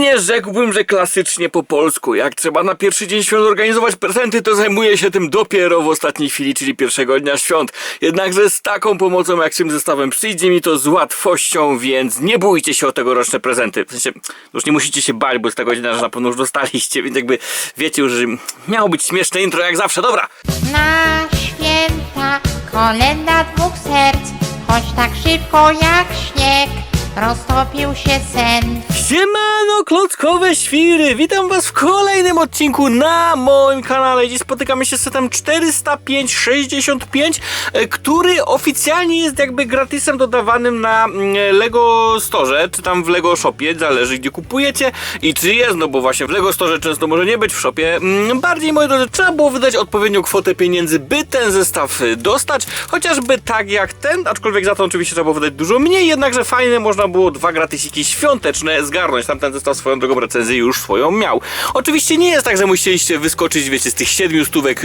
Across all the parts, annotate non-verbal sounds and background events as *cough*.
mnie rzekłbym, że klasycznie po polsku. Jak trzeba na pierwszy dzień świąt organizować prezenty, to zajmuję się tym dopiero w ostatniej chwili, czyli pierwszego dnia świąt. Jednakże z taką pomocą, jak z tym zestawem przyjdzie mi to z łatwością, więc nie bójcie się o tegoroczne prezenty. W sensie, już nie musicie się bać, bo z tego dnia, że na pewno już dostaliście, więc jakby wiecie już, że miało być śmieszne intro jak zawsze. Dobra, Na święta kolenda dwóch serc, choć tak szybko jak śnieg, roztopił się sen. Siemano, klockowe świry! Witam was w kolejnym odcinku na moim kanale. Dziś spotykamy się z setem 405-65, e, który oficjalnie jest jakby gratisem dodawanym na mm, Lego Store, czy tam w Lego Shopie, zależy gdzie kupujecie i czy jest, no bo właśnie w Lego Store często może nie być w shopie. Mm, Bardziej, moi drodzy, trzeba było wydać odpowiednią kwotę pieniędzy, by ten zestaw y, dostać, chociażby tak jak ten, aczkolwiek za to oczywiście trzeba było wydać dużo mniej, jednakże fajne, można było dwa gratisiki świąteczne zgarnąć. Tamten zestaw swoją drogą recenzję już swoją miał. Oczywiście nie jest tak, że musieliście wyskoczyć, wiecie, z tych siedmiu stówek,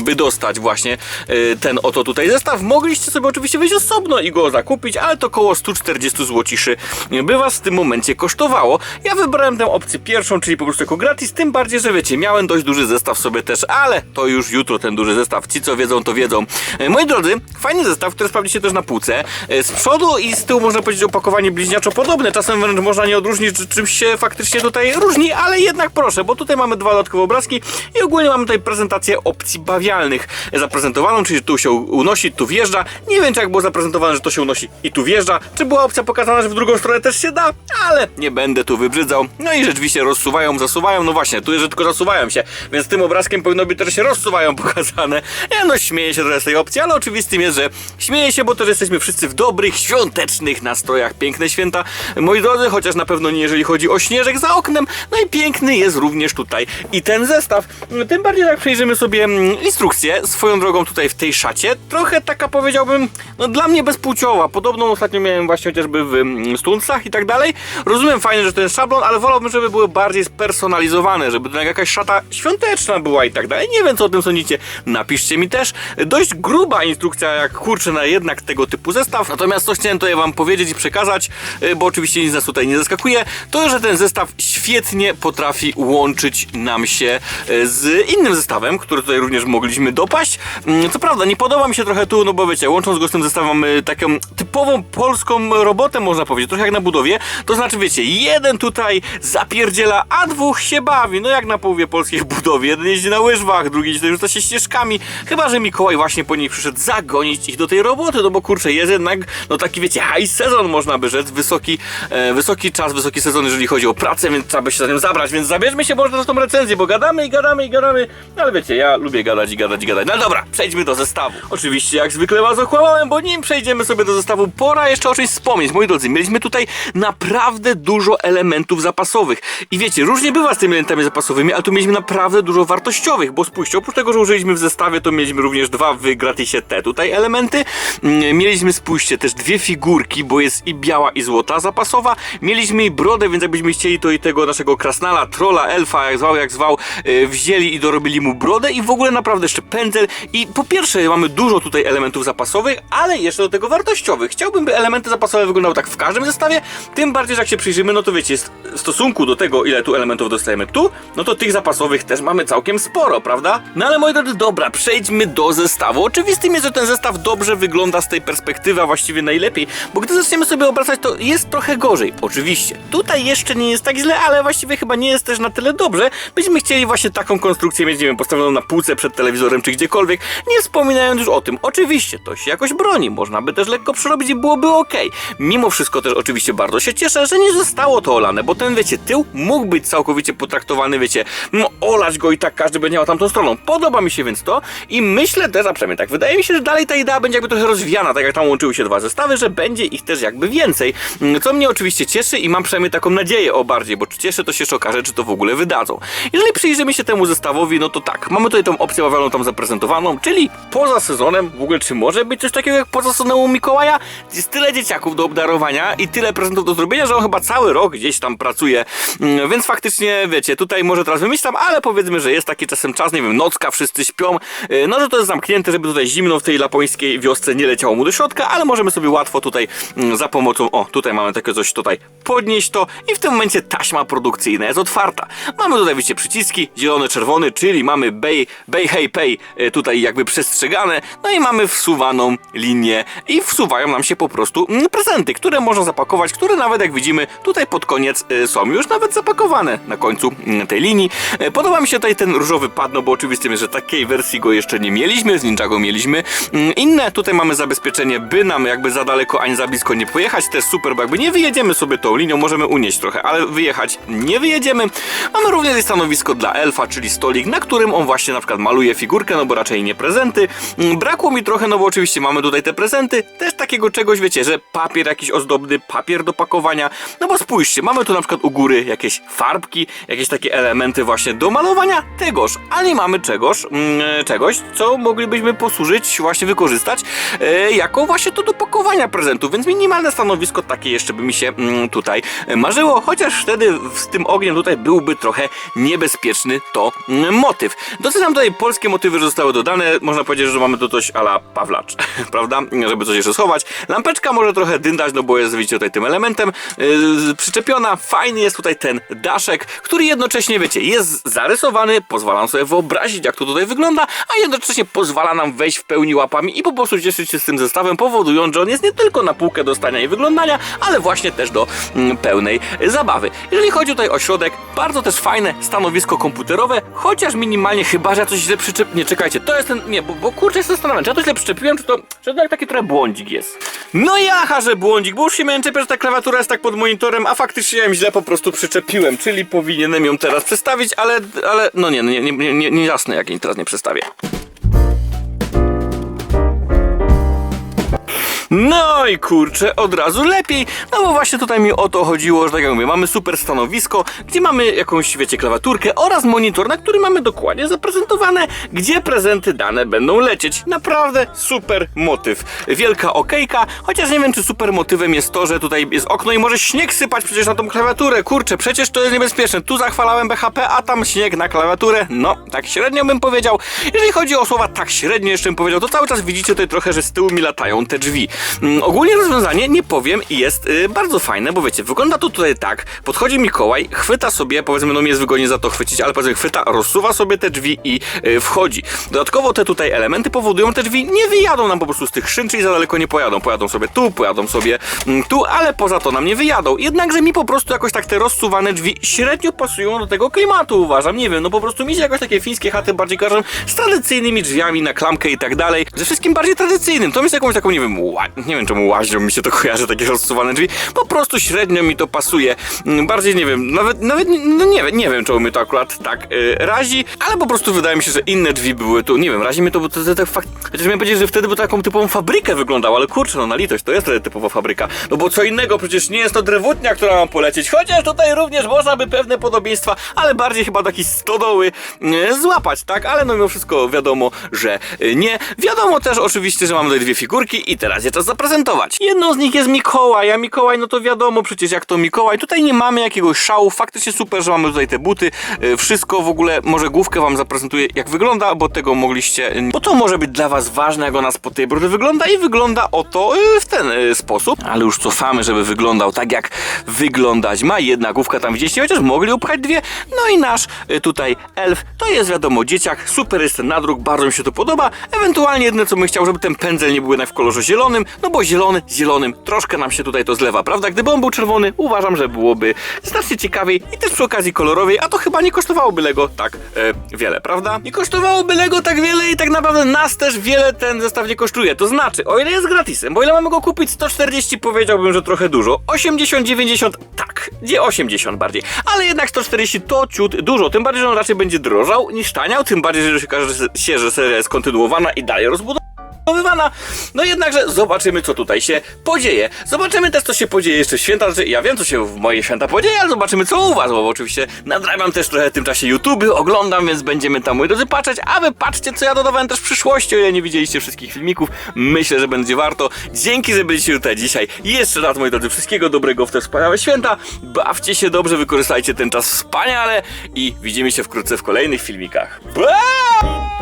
by dostać właśnie y, ten oto tutaj zestaw. Mogliście sobie oczywiście wyjść osobno i go zakupić, ale to około 140 złociszy by was w tym momencie kosztowało. Ja wybrałem tę opcję pierwszą, czyli po prostu jako gratis, tym bardziej, że wiecie, miałem dość duży zestaw sobie też, ale to już jutro ten duży zestaw. Ci co wiedzą, to wiedzą. Moi drodzy, fajny zestaw, który sprawdzi się też na półce. E, Z przodu i z tyłu można powiedzieć opakowanie bliźniaczo podobne. Czasem wręcz można nie odróżnić, czy czymś się faktycznie tutaj różni, ale jednak proszę, bo tutaj mamy dwa dodatkowe obrazki i ogólnie mamy tutaj prezentację opcji bawialnych zaprezentowaną, czyli tu się unosi, tu wjeżdża. Nie wiem, czy jak było zaprezentowane, że to się unosi i tu wjeżdża, czy była opcja pokazana, że w drugą stronę też się da, ale nie będę tu wybrzydzał. No i rzeczywiście rozsuwają, zasuwają, no właśnie, tu jest, że tylko zasuwają się, więc tym obrazkiem powinno być też się rozsuwają *laughs* pokazane. Ja no śmieję się trochę z tej opcji, ale oczywistym jest, że śmieję się, bo też jesteśmy wszyscy w dobrych, świątecznych nastrojach. Piękne święta, moi drodzy, chociaż na pewno nie jeżeli chodzi o śnieżek za oknem, no i piękny jest również tutaj i ten zestaw. Tym bardziej jak przejrzymy sobie mm, instrukcję, swoją drogą tutaj w tej szacie, trochę taka powiedziałbym, no dla mnie bezpłciowa. Podobną ostatnio miałem właśnie chociażby w mm, Stuncach i tak dalej. Rozumiem fajnie, że jest szablon, ale wolałbym, żeby były bardziej spersonalizowane, żeby to jakaś szata świąteczna była i tak dalej. Nie wiem, co o tym sądzicie. Napiszcie mi też. Dość gruba instrukcja, jak kurczę, na jednak tego typu zestaw. Natomiast co chciałem tutaj wam powiedzieć i przekazać, bo oczywiście nic nas tutaj nie zaskakuje, to, że ten zestaw świetnie potrafi łączyć nam się y, z innym zestawem, który tutaj również mogliśmy dopaść. Mm, Co prawda, nie podoba mi się trochę tu, no bo wiecie, łącząc go z tym zestawem mamy taką typową polską robotę, można powiedzieć, trochę jak na budowie. To znaczy, wiecie, jeden tutaj zapierdziela, a dwóch się bawi. No jak na połowie polskiej *laughs* budowie. Jeden jeździ na łyżwach, drugi tutaj rzuca się ścieżkami. Chyba, że Mikołaj właśnie po nich przyszedł zagonić ich do tej roboty, no bo kurczę, jest jednak, no taki wiecie, high sezon można by rzec, wysoki, e, wysoki czas, wysoki sezon, jeżeli chodzi o pracę, więc trzeba by się za tym zabrać, więc zabierzmy się może za tą recenzję, bo gadamy i gadamy i gadamy, no ale wiecie, ja lubię gadać i gadać i gadać. No dobra, przejdźmy do zestawu. Oczywiście, jak zwykle was okłamałem, bo nim przejdziemy sobie do zestawu, pora jeszcze o czymś wspomnieć. Moi drodzy, mieliśmy tutaj naprawdę dużo elementów zapasowych. I wiecie, różnie bywa z tymi elementami zapasowymi, ale tu mieliśmy naprawdę dużo wartościowych, bo spójrzcie, oprócz tego, że użyliśmy w zestawie, to mieliśmy również dwa w gratisie te tutaj elementy. Mm, Mieliśmy, spójrzcie, też dwie figurki, bo jest i biała i złota zapasowa. Mieliśmy i brodę, więc jakbyśmy chcieli, to i tego naszego krasnala, trolla, elfa, jak zwał, jak zwał, yy, wzięli i dorobili mu brodę i w ogóle naprawdę jeszcze pędzel. I po pierwsze, mamy dużo tutaj elementów zapasowych, ale jeszcze do tego wartościowych. Chciałbym, by elementy zapasowe wyglądały tak w każdym zestawie, tym bardziej, że jak się przyjrzymy, no to wiecie, w stosunku do tego, ile tu elementów dostajemy tu, no to tych zapasowych też mamy całkiem sporo, prawda? No ale moi drodzy, dobra, przejdźmy do zestawu. Oczywistym jest, że ten zestaw dobrze wygląda z tej perspektywy, a właściwie najlepiej, bo gdy zaczniemy sobie obracać, to jest trochę gorzej. Oczywiście, tutaj jeszcze nie jest tak źle, ale właściwie chyba nie jest też na tyle dobrze, byśmy chcieli właśnie taką konstrukcję mieć, nie wiem, postawioną na półce przed telewizorem czy gdziekolwiek, nie wspominając już o tym. Oczywiście, to się jakoś broni, można by też lekko przerobić i byłoby ok. Mimo wszystko też oczywiście bardzo się cieszę, że nie zostało to olane, bo ten, wiecie, tył mógł być całkowicie potraktowany, wiecie, no olać go i tak każdy będzie miał tamtą stroną. Podoba mi się więc to i myślę też, a przynajmniej tak, wydaje mi się, że dalej ta idea będzie jakby trochę rozwijana, tak jak tam łączyły się dwa zestawy, że będzie ich też jakby więcej, co mnie oczywiście cieszy i mam przynajmniej taką nadzieję o bardziej, bo czy cieszę, to się jeszcze okaże, czy to w ogóle wydadzą. Jeżeli przyjrzymy się temu zestawowi, no to tak, mamy tutaj tą opcję bawialną tam zaprezentowaną, czyli poza sezonem, w ogóle czy może być coś takiego jak poza sezonem u Mikołaja? Jest tyle dzieciaków do obdarowania i tyle prezentów do zrobienia, że on chyba cały rok gdzieś tam pracuje, Mm, więc faktycznie, wiecie, tutaj może teraz wymyślam, ale powiedzmy, że jest taki czasem czas, nie wiem, nocka, wszyscy śpią, Yy, no że to jest zamknięte, żeby tutaj zimno w tej lapońskiej wiosce nie leciało mu do środka, ale możemy sobie łatwo tutaj mm, za pomocą, o, Tutaj mamy takie coś tutaj. Podnieść to i w tym momencie taśma produkcyjna jest otwarta. Mamy tutaj, widzicie, przyciski zielony, czerwony, czyli mamy Bay, Bay Hey Pay e, tutaj jakby przestrzegane. No i mamy wsuwaną linię i wsuwają nam się po prostu mm, prezenty, które można zapakować, które nawet jak widzimy tutaj pod koniec e, są już nawet zapakowane na końcu mm, tej linii. E, Podoba mi się tutaj ten różowy pad, no bo oczywiście że takiej wersji go jeszcze nie mieliśmy, z Ninjago mieliśmy. Mm, Inne tutaj mamy zabezpieczenie, by nam jakby za daleko ani za blisko nie pojechać, też super, bo jakby nie wyjedziemy sobie tą linią, możemy unieść trochę, ale wyjechać nie wyjedziemy. Mamy również stanowisko dla elfa, czyli stolik, na którym on właśnie na przykład maluje figurkę, no bo raczej nie prezenty. Mm, Brakło mi trochę, no bo oczywiście mamy tutaj te prezenty, też takiego czegoś, wiecie, że papier jakiś ozdobny, papier do pakowania, no bo spójrzcie, mamy tu na przykład u góry jakieś farbki, jakieś takie elementy właśnie do malowania tegoż, a nie mamy czegoś, mm, czegoś, co moglibyśmy posłużyć, właśnie wykorzystać e, jako właśnie to do pakowania prezentów, więc minimalne stanowisko takie jeszcze by mi się mm, tutaj e, marzyło, chociaż wtedy z tym ogniem tutaj byłby trochę niebezpieczny to mm, motyw. Doceniam tutaj polskie motywy, zostały dodane, można powiedzieć, że mamy tu coś ala Pawlacz, *laughs* prawda, żeby coś jeszcze schować. Lampeczka może trochę dyndać, no bo jest, widzicie, tutaj tym elementem yy, przyczepiona. Fajny jest tutaj ten daszek, który jednocześnie, wiecie, jest zarysowany, pozwala nam sobie wyobrazić, jak to tutaj wygląda, a jednocześnie pozwala nam wejść w pełni łapami i po prostu cieszyć się z tym zestawem, powodując, że on jest nie tylko na półkę do stania i wyglądania, ale właśnie też do mm, pełnej zabawy. Jeżeli chodzi tutaj o środek, bardzo też fajne stanowisko komputerowe, chociaż minimalnie, chyba że ja coś źle przyczepiłem. Nie, czekajcie, to jest ten. Nie, bo, bo kurczę, się zastanawiam, czy ja to źle przyczepiłem, czy to, czy to taki trochę błądzik jest. No jaha, że błądzik, bo już się miałem czepiać, że ta klawiatura jest tak pod monitorem, a faktycznie ja ją źle po prostu przyczepiłem, czyli powinienem ją teraz przestawić, ale, ale no nie, nie, nie, nie, nie, nie jasne, jak jej teraz nie przestawię. No i kurczę, od razu lepiej, no bo właśnie tutaj mi o to chodziło, że tak jak mówię, mamy super stanowisko, gdzie mamy jakąś, wiecie, klawiaturkę oraz monitor, na którym mamy dokładnie zaprezentowane, gdzie prezenty dane będą lecieć. Naprawdę super motyw. Wielka okejka, chociaż nie wiem, czy super motywem jest to, że tutaj jest okno i może śnieg sypać przecież na tą klawiaturę. Kurczę, przecież to jest niebezpieczne. Tu zachwalałem BHP, a tam śnieg na klawiaturę. No, tak średnio bym powiedział. Jeżeli chodzi o słowa tak średnio jeszcze bym powiedział, to cały czas widzicie tutaj trochę, że z tyłu mi latają te drzwi. Mm, ogólnie rozwiązanie, nie powiem, jest y, bardzo fajne, bo wiecie, wygląda to tutaj tak, podchodzi Mikołaj, chwyta sobie, powiedzmy, no mi jest wygodnie za to chwycić, ale powiedzmy, chwyta, rozsuwa sobie te drzwi i y, wchodzi. Dodatkowo te tutaj elementy powodują, te drzwi nie wyjadą nam po prostu z tych szyn, czyli za daleko nie pojadą. Pojadą sobie tu, pojadą sobie mm, tu, ale poza to nam nie wyjadą. Jednakże mi po prostu jakoś tak te rozsuwane drzwi średnio pasują do tego klimatu, uważam. Nie wiem, no po prostu mi się jakoś takie fińskie chaty bardziej kojarzą z tradycyjnymi drzwiami na klamkę i tak dalej. Ze wszystkim bardziej tradycyjnym. To jest jakąś taką, nie wiem, ła... nie wiem czemu łaźnią mi się to kojarzy, takie rozsuwane drzwi. Po prostu średnio mi to pasuje. Mm, Bardziej nie wiem, nawet, nawet no nie, wiem, nie wiem czemu mnie to akurat tak y, razi, ale po prostu wydaje mi się, że inne drzwi były tu. Nie wiem, razi mnie to, bo to, to, to fakt. Chociaż miałem powiedzieć, że wtedy by taką typową fabrykę wyglądało, ale kurczę, no na litość, to jest wtedy typowa fabryka. No bo co innego, przecież nie jest to drewutnia, która ma polecieć. Chociaż tutaj również można by pewne podobieństwa, ale bardziej chyba taki stodoły y, złapać, tak? Ale no mimo wszystko wiadomo, że y, nie. Wiadomo też oczywiście, że mamy tutaj dwie figurki i teraz je czas zaprezentować. Jedną z nich jest Mikołaj, a Mikołaj, no to wiadomo przecież jak to Mikołaj. Tutaj nie mamy jakiegoś szału, faktycznie super, że mamy tutaj te buty. y, Wszystko w ogóle, może główkę wam zaprezentuję jak wygląda, bo tego mogliście, bo to może być dla was ważne, jak ona spod tej brody wygląda i wygląda oto y, w ten y, sposób. Ale już cofamy, żeby wyglądał tak jak wyglądać ma. Jedna główka tam widzieliście, chociaż mogli upchać dwie. No i nasz y, tutaj elf, to jest wiadomo dzieciak, super jest ten nadruk, bardzo mi się to podoba. Ewentualnie jedyne co bym chciał, żeby ten pędzel nie był jednak w kolorze zielonym, no bo zielony zielonym troszkę nam się tutaj to zlewa, prawda? Gdyby on był czerwony, uważam, że byłoby znacznie ciekawiej i też przy okazji kolorowej, a to chyba nie kosztowałoby Lego tak e, wiele, prawda? Nie kosztowałoby Lego tak wiele i tak naprawdę nas też wiele ten zestaw nie kosztuje. To znaczy, o ile jest gratisem, bo ile mamy go kupić? 140 powiedziałbym, że trochę dużo. 80, 90 tak, gdzie 80 bardziej. Ale jednak 140 to ciut dużo, tym bardziej, że on raczej będzie drożał niż taniał, tym bardziej, że się okaże się, że seria jest kontynuowana i dalej rozbudowana wywana. No jednakże zobaczymy, co tutaj się podzieje. Zobaczymy też, co się podzieje jeszcze w święta. Znaczy, ja wiem, co się w moje święta podzieje, ale zobaczymy, co u was, bo oczywiście nadrabiam też trochę w tym czasie YouTube, oglądam, więc będziemy tam, moi drodzy, patrzeć, a wy patrzcie, co ja dodawałem też w przyszłości, o ile nie widzieliście wszystkich filmików. Myślę, że będzie warto. Dzięki, że byliście tutaj dzisiaj. Jeszcze raz, moi drodzy, wszystkiego dobrego w te wspaniałe święta. Bawcie się dobrze, wykorzystajcie ten czas wspaniale i widzimy się wkrótce w kolejnych filmikach. Bye!